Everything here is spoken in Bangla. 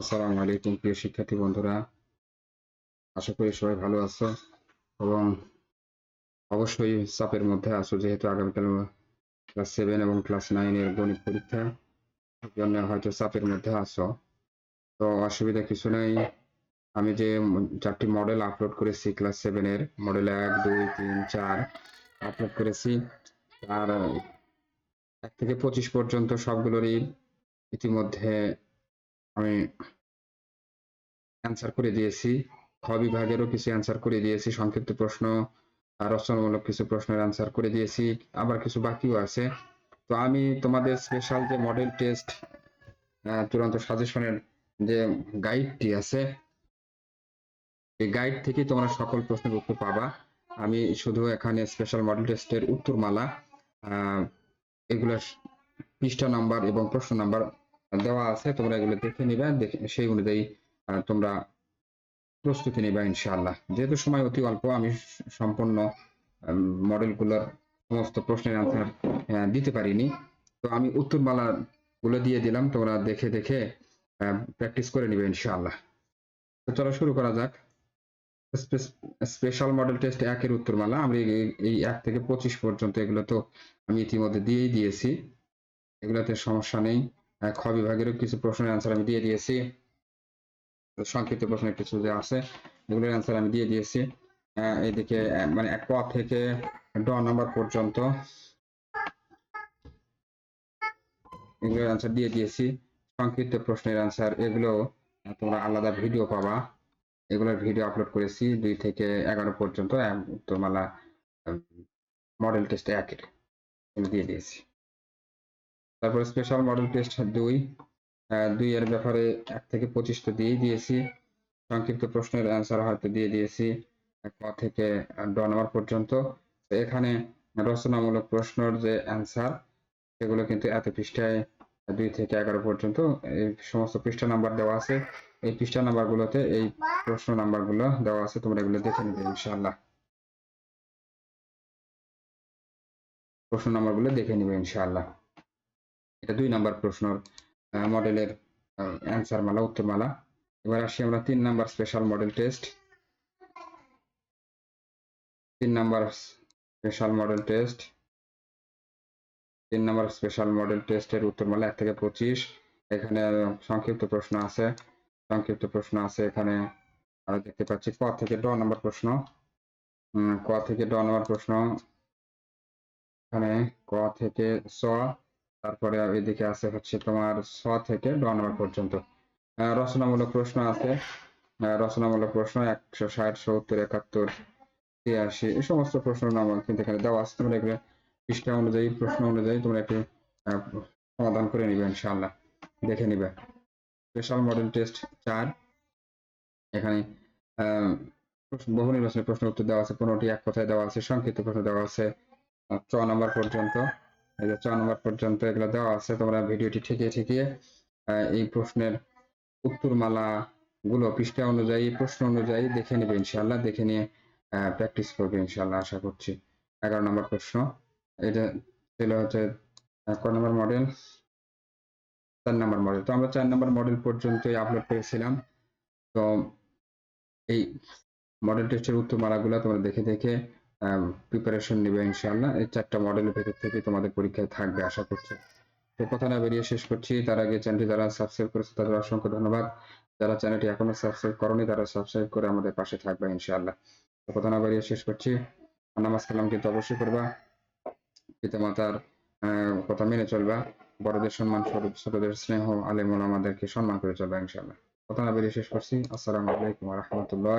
আসসালামু আলাইকুম, প্রিয় শিক্ষার্থী বন্ধুরা। আশা করি সবাই ভালো আছো এবং অবশ্যই চাপের মধ্যে আছো, যেহেতু আগামীকাল ক্লাস সেভেন এবং ক্লাস নাইনের গণিত পরীক্ষা। জন্য হয়তো চাপের মধ্যে আছো। তো অসুবিধা কিছু নেই। আমি যে চারটি মডেল আপলোড করেছি ক্লাস সেভেনের মডেল এক, দুই, তিন, চার আপলোড করেছি। আর এক থেকে পঁচিশ পর্যন্ত সবগুলোরই ইতিমধ্যে আমি অ্যান্সার করে দিয়েছি। খ বিভাগেরও কিছু অ্যান্সার করে দিয়েছি সংক্ষিপ্ত প্রশ্ন আর রচনামূলক কিছু প্রশ্নের অ্যান্সার করে দিয়েছি আবার কিছু বাকিও আছে। তো আমি তোমাদের স্পেশাল যে মডেল টেস্ট চূড়ান্ত সাজেশনের যে গাইডটি আছে এই গাইড থেকে তোমরা সকল প্রশ্নের উত্তর পাবা। আমি শুধু এখানে স্পেশাল মডেল টেস্টের উত্তরমালা আহ, এগুলোর পৃষ্ঠা নাম্বার এবং প্রশ্ন নাম্বার দেওয়া আছে, তোমরা এগুলো দেখে নিবে সেই অনুযায়ী তোমরা প্রস্তুতি নিবা, ইনশাআল্লাহ। যেহেতু সময় অতি অল্প, আমি সম্পূর্ণ মডেলগুলোর সমস্ত প্রশ্নের আনসার দিতে পারিনি। তো আমি উত্তরমালা গুলো দিয়ে দিলাম, তোমরা দেখে দেখে প্র্যাকটিস করে নিবে, ইনশাআল্লাহ। তো চলো শুরু করা যাক। স্পেশাল মডেল টেস্ট একের উত্তরমালা, আমি এই- এক থেকে পঁচিশ পর্যন্ত এগুলো তো আমি ইতিমধ্যে দিয়েই দিয়েছি। এগুলোতে সমস্যা নেই। খ বিভাগেরও কিছু প্রশ্নের অ্যান্সার আমি দিয়ে দিয়েছি। সংক্ষিপ্ত প্রশ্নের কিছু যে আছে, এগুলোর অ্যান্সার আমি দিয়ে দিয়েছি। এদিকে মানে এক ক থেকে ড নাম্বার পর্যন্ত এগুলোর অ্যান্সার দিয়ে দিয়েছি। সংক্ষিপ্ত প্রশ্নের অ্যান্সার এগুলো তোমরা আলাদা ভিডিও পাবা। এগুলোর ভিডিও আপলোড করেছি দুই থেকে এগারো পর্যন্ত উত্তরমালা মডেল টেস্ট একের দিয়ে দিয়েছি। তারপর স্পেশাল মডেল টেস্ট দুই। দুই এর ব্যাপারে এক থেকে পঁচিশ তো দিয়েই দিয়েছি। সংক্ষিপ্ত প্রশ্নের অ্যান্সার হয়তো দিয়ে দিয়েছি ক থেকে ড নাম্বার পর্যন্ত। এখানে রচনামূলক প্রশ্নের যে অ্যান্সার সেগুলো কিন্তু এত পৃষ্ঠায় দুই থেকে এগারো পর্যন্ত এই সমস্ত পৃষ্ঠা নাম্বার দেওয়া আছে। এই পৃষ্ঠা নাম্বার গুলোতে এই প্রশ্ন নাম্বারগুলো দেওয়া আছে। তোমরা এগুলো দেখে নেবে ইনশাআল্লাহ। প্রশ্ন নাম্বারগুলো দেখে নেবে ইনশাআল্লাহ। এটা দুই নাম্বার প্রশ্ন মডেলের অ্যান্সার মালা উত্তরমালা এবার আসি আমরা তিন নাম্বার স্পেশাল মডেল টেস্ট তিন নাম্বার স্পেশাল মডেল টেস্ট তিন নাম্বার স্পেশাল মডেল টেস্টের উত্তরমালা এক থেকে পঁচিশ। এখানে সংক্ষিপ্ত প্রশ্ন আছে। সংক্ষিপ্ত প্রশ্ন আছে এখানে। আমরা দেখতে পাচ্ছি ক থেকে ড নাম্বার প্রশ্ন। ক থেকে ড নাম্বার প্রশ্ন। এখানে ক থেকে স তারপরে এদিকে আছে হচ্ছে তোমার ছ থেকে ড নাম্বার পর্যন্ত। রচনামূলক প্রশ্ন আছে। রচনামূলক প্রশ্ন একশো ষাট, সত্তর, একাত্তর, ছিয়াশি, এই সমস্ত প্রশ্ন নাম্বার কিন্তু এখানে দেওয়া আছে। তোমরা এগুলো পৃষ্ঠা অনুযায়ী, প্রশ্ন অনুযায়ী তোমরা একটু সমাধান করে নিবে ইনশাল্লাহ দেখে নিবে। স্পেশাল মডেল টেস্ট চার। এখানে বহু নির্বাচনের প্রশ্ন উত্তর দেওয়া আছে। পনেরোটি এক কথায় দেওয়া আছে। সংক্ষিপ্ত প্রশ্ন দেওয়া আছে। চ নাম্বার পর্যন্ত। এই যে চ নাম্বার পর্যন্ত এগুলো দেওয়া আছে তোমরা ভিডিওটি ঠেকিয়ে ঠেকিয়ে এই প্রশ্নের উত্তরমালা গুলো পৃষ্ঠা অনুযায়ী প্রশ্ন অনুযায়ী দেখে নেবে ইনশাআল্লাহ দেখে নিয়ে প্র্যাকটিস করবে ইনশাআল্লাহ আশা করছি। এগারো নম্বর প্রশ্ন এটা ছিল হচ্ছে আহ, ক নম্বর মডেল চার নম্বর মডেল তো আমরা চার নম্বর মডেল পর্যন্তই আপলোড করেছিলাম তো এই মডেল টেস্টের উত্তরমালাগুলো তোমরা দেখে দেখে প্রিপারেশন নেবে ইনশাআল্লাহ। এই চারটা মডেলের ভেতর থেকে তোমাদের পরীক্ষায় থাকবে, আশা করছি। তো কথা না বেরিয়ে শেষ করছি। তার আগে চ্যানেলটি যারা সাবস্ক্রাইব করেছে, তাদের অসংখ্য ধন্যবাদ। যারা চ্যানেলটি এখনও সাবস্ক্রাইব করনি, তারা সাবস্ক্রাইব করে আমাদের পাশে থাকবে ইনশাআল্লাহ। তো কথা না বেরিয়ে শেষ করছি। নামাজ কালাম কিন্তু অবশ্যই করবা পিতা মাতার কথা মেনে চলবা। বড়দের সম্মান স্বরূপ ছোটদের স্নেহ, আলেমুল আমাদেরকে সম্মান করে চলবা ইনশাআল্লাহ। কথা না বেরিয়ে শেষ করছি। আসসালামু আলাইকুম রহমতুল্লাহ